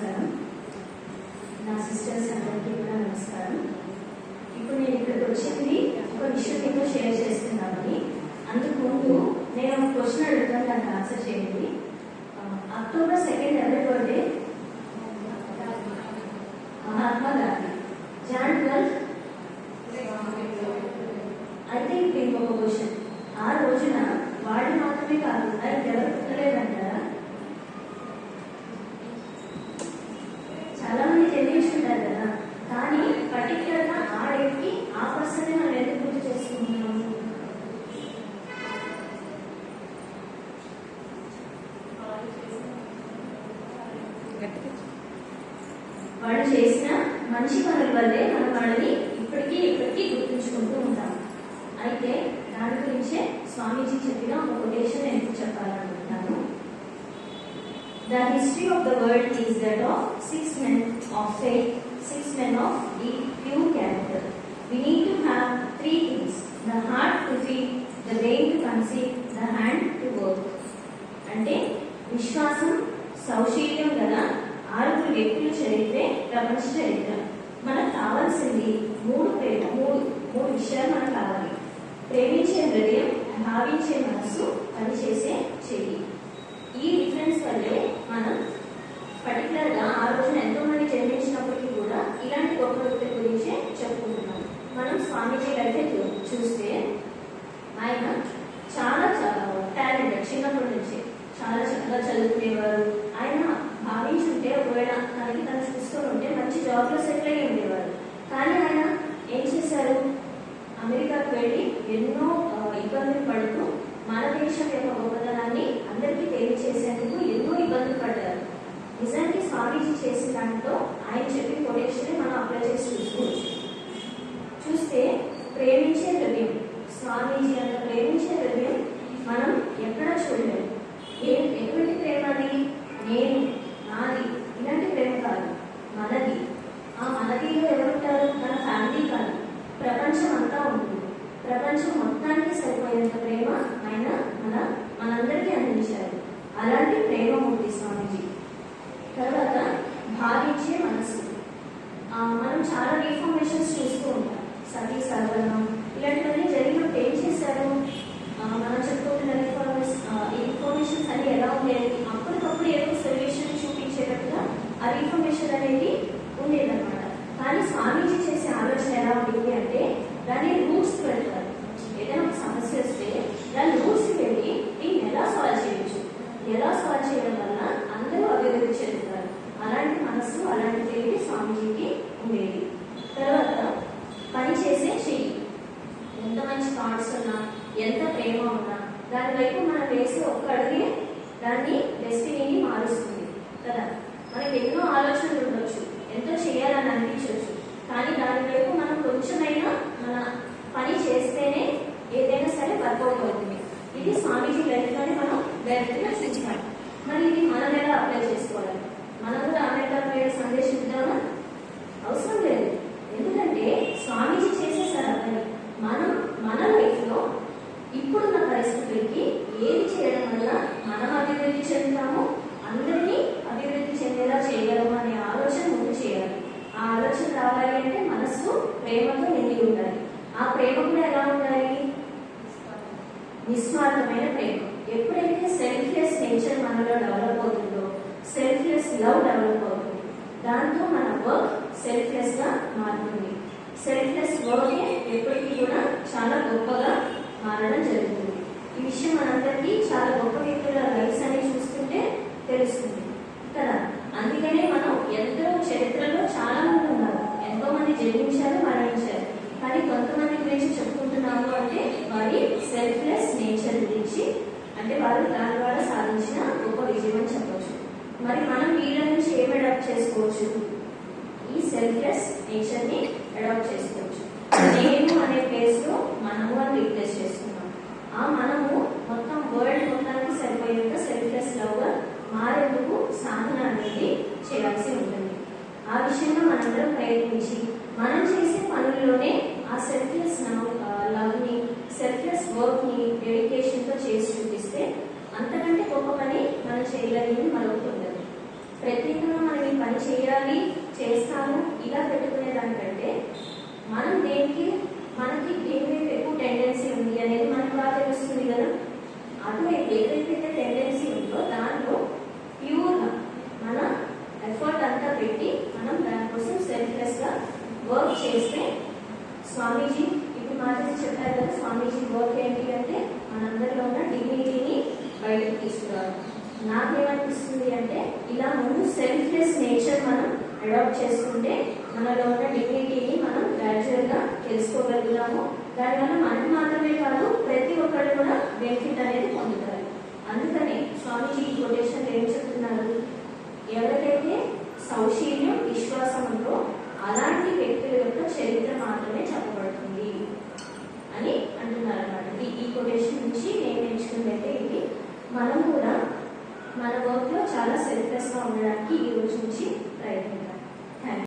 నమస్కారం. నా సిస్టర్స్ అందరికీ కూడా నమస్కారం. ఇప్పుడు నేను ఇక్కడికి వచ్చింది ఒక విషయం మీతో షేర్ చేస్తున్నామని అందుకు నేను ఒక క్వశ్చన్ అడుగుతాను దానికి ఆన్సర్ చేయండి. అక్టోబర్ సెకండ్ ఎవరి birthday? Mahatma Gandhi. Jan twelfth అయితే ఇప్పుడు ఇంకొక క్వశ్చన్. ఆ రోజున వాడి మాత్రమే కాకుండా ఇంకెవరు పుట్టలేదంటారా చాలా మంది జన్మించుంటారు కదా కానీ పర్టికులర్గా ఆ డేట్కి ఆ పర్సన్ మనం ఎందుకు గుర్తు చేసుకుంటున్నాము వాళ్ళు చేసిన మంచి పనుల వల్లే మనం వాళ్ళని ఇప్పటికీ ఇప్పటికీ గుర్తుంచుకుంటూ ఉంటాం. అయితే దాని గురించే స్వామీజీ చెప్పిన ఒక కొటేషన్ ఎందుకు చెప్పాలనుకుంటున్నాను. The history of the world is that of six men of faith six men of the pure character we need to have three things the heart to feel the brain to conceive the hand to work అంటే విశ్వాసం సౌశీల్యం కదా ఆరుగురు వ్యక్తుల చరిత్రే ప్రపంచ చరిత్ర. మనకు కావాల్సింది మూడు ప్రేమ మూడు మూడు విషయాలు మనకు కావాలి. ప్రేమించే హృదయం భావించే మనసు పనిచేసే చెయ్యి ఈ డిఫరెన్స్ వల్లే మనం పర్టికులర్గా ఆ రోజున ఎంతో మంది జన్మించినప్పటికీ కూడా ఇలాంటి గొప్ప వ్యక్తుల గురించే చెప్పుకుంటున్నాం. మనం స్వామీజీ గారికి చూస్తే ఆయన చాలా చాలా టాలెంటెడ్ చిన్నప్పటి నుంచి చాలా చక్కగా చదువుకునేవారు ఆయన భావించుంటే ఒకవేళ తనకి తను చూసుకొని ఉంటే మంచి జాబ్లో సెటిల్ అయ్యి ఉండేవారు కానీ ఆయన ఏం చేశారు అమెరికాకు వెళ్ళి ఎన్నో ఆ, ఇబ్బందులు పడుతూ మన దేశం యొక్క గొప్పతనాన్ని అందరికీ తెలియచేసేందుకు ఎన్నో ఇబ్బందులు పడ్డారు. నిజానికి స్వామీజీ చేసిన దాంట్లో ఆయన చెప్పిన కొటేషన్ మనం అప్లై చేసి చూసుకోవచ్చు. చూస్తే ప్రేమించే హృదయం. స్వామీజీ అంత ప్రేమించే హృదయం మనం ఎక్కడా చూడలేము. ఏ ఎటువంటి ప్రేమ అది నేను నాది ఇలాంటి ప్రేమ కాదు. మనది. ఆ మనదిలో ఎవరుంటారు? మన ఫ్యామిలీ కాదు. ప్రపంచం అంతా ఉంది. ప్రపంచం మొత్తానికి సరిపోయేంత ప్రేమ ఆయన మన మనందరికీ అందించారు. అలాంటి ప్రేమమూర్తి స్వామీజీ. తర్వాత భావించే మనసు. మనం చాలా రిఫార్మేషన్స్ చూస్తూ ఉంటాం. సతీ సర్వనం ఇలాంటివన్నీ జరిగినప్పుడు ఏం చేశారు ఆ, మనం చెప్పుకుంటున్న రిఫార్మేస్ ఇన్ఫర్మేషన్స్ అన్ని ఎలా ఉండేది అప్పటికప్పుడు ఏదో సొల్యూషన్ చూపించేటట్టుగా ఆ రిఫర్మేషన్ అనేది ఉండేదన్నమాట కానీ స్వామీజీ చేసే ఆలోచన ఎలా ఉంటుంది అంటే దాన్ని రూట్స్ పెడతారు ఏదైనా ఒక సమస్య వస్తే దాని రూట్స్ వెళ్ళి దీన్ని ఎలా సాల్వ్ చేయొచ్చు ఎలా సాల్వ్ చేయడం వల్ల అందరూ అభివృద్ధి చెందుతారు అలాంటి మనసు అలాంటి తెలివి స్వామీజీకి ఉండేది తర్వాత పని చేసే చెయ్యి ఎంత మంచి థాట్స్ ఉన్నా ఎంత ప్రేమ ఉన్నా దాని వైపు మనం వేసే ఒక్క అడుగే దాన్ని డెస్టినీని మారుస్తుంది. కదా? మనకి ఎన్నో ఆలోచనలు ఉండొచ్చు. ఎంతో చేయాలని అనిపించవచ్చు కానీ దాని వైపు మనం కొంచెమైనా మన పని చేస్తేనే ఏదైనా సరే వర్కౌట్ అవుతుంది. ఇది స్వామీజీ లైఫ్లోనే మనం డైరెక్ట్గా చూస్తాం మరి ఇది మనం ఎలా అప్లై చేసుకోవాలి? మనం కూడా అమెరికా సందేశం ఇద్దామా? అవసరం లేదు ఎందుకంటే స్వామీజీ చేసేసారు ఆ పని మనం మన లైఫ్లో ఇప్పుడున్న పరిస్థితులకి ఏది చేయడం వల్ల మనం అభివృద్ధి చెందుతామో అందరినీ అభివృద్ధి చెందేలా చేయగలము అనే ఆలోచన ముందు చేయాలి ఆ ఆలోచన రావాలి అంటే మనస్సు ప్రేమతో నిండి ఉండాలి. ఆ ప్రేమ కూడా ఎలా ఉండాలి నిస్వార్థమైన ప్రేమ. ఎప్పుడైతే సెల్ఫ్లెస్ నేచర్ మనలో డెవలప్ అవుతుందో సెల్ఫ్లెస్ లవ్ డెవలప్ అవుతుంది. దాంతో మన వర్క్ సెల్ఫ్లెస్గా మారుతుంది. సెల్ఫ్లెస్ వర్క్ ఎప్పటికీ కూడా చాలా గొప్పగా మారడం జరుగుతుంది ఈ విషయం మనందరికీ చాలా గొప్ప వ్యక్తుల లైఫ్స్ అని చూస్తుంటే తెలుస్తుంది కదా అందుకనే మనం ఎంతో చరిత్రలో చాలా మంది ఉన్నారు ఎంతో మంది జన్మించారు మరణించారు కానీ కొంతమంది గురించి చెప్పుకుంటున్నాము అంటే వారి సెల్ఫ్లెస్ నేచర్ గురించి. అంటే వారు దాని ద్వారా సాధించిన గొప్ప విజయం అని చెప్పొచ్చు. మరి మనం వీళ్ళ నుంచి ఏం అడాప్ట్ చేసుకోవచ్చు? ఈ సెల్ఫ్లెస్ నేచర్ని అడాప్ట్ చేసుకోవచ్చు. నేను అనే ప్లేస్లో మనము అని రీప్లేస్ చేసుకున్నాం. ఆ మనము మొత్తం వరల్డ్ మొత్తానికి సరిపోయేంత సెల్ఫ్లెస్ లవ్గా మారేందుకు సాధన అనేది చేయాల్సి ఉంటుంది. ఆ విషయంలో మనందరం ప్రయత్నించి మనం చేసే పనుల్లోనే ఆ సెల్ఫ్లెస్ లవ్ని సెల్ఫ్లెస్ వర్క్ని డెడికేషన్తో చేసి చూపిస్తే అంతకంటే గొప్ప పని మనం చేయగలిగింది మరొకటి ఉండదు. ప్రత్యేకంగా మనం ఈ పని చేయాలి చేస్తాను ఇలా పెట్టుకునే దానికంటే మనం దేనికి మనకి దేని వైపు ఎక్కువ టెండెన్సీ ఉంది అనేది మనకు బాగా తెలుస్తుంది కదా. అటువైపు ఏదైతే టెండెన్సీ ఉందో దాంట్లో ప్యూర్గా మన ఎఫర్ట్ అంతా పెట్టి మనం దానికోసం సెల్ఫ్లెస్గా వర్క్ చేస్తే స్వామీజీ ఇప్పుడు మాట్లాడి చెప్పారు కదా స్వామీజీ వర్క్ ఏంటి అంటే మనందరిలో ఉన్న డిగ్నిటీని బయటకు తీసుకురావాలి నాకేమనిపిస్తుంది అంటే ఇలా ముందు సెల్ఫ్లెస్ నేచర్ మనం అడాప్ట్ చేసుకుంటే మనలో ఉన్న డిగ్నిటీని మనం గ్రాడ్యువల్గా తెలుసుకోగలుగుతాము. దానివల్ల మనకు మాత్రమే కాదు ప్రతి ఒక్కరు కూడా బెనిఫిట్ అనేది పొందుతారు. అందుకని స్వామీజీ ఈ కొటేషన్ ఏం చెప్తున్నారు? ఎవరికైతే సౌశీల్యం విశ్వాసం ఉందో అలాంటి వ్యక్తుల యొక్క చరిత్ర మాత్రమే చెప్పబడుతుంది అని అంటున్నారు అనమాట ఈ కొటేషన్ నుంచి నేను నేర్చుకున్నట్టే ఇది మనం కూడా మన వర్క్లో చాలా సెల్ఫ్లెస్గా ఉండడానికి ఈ రోజు నుంచి ప్రయత్నిద్దాం.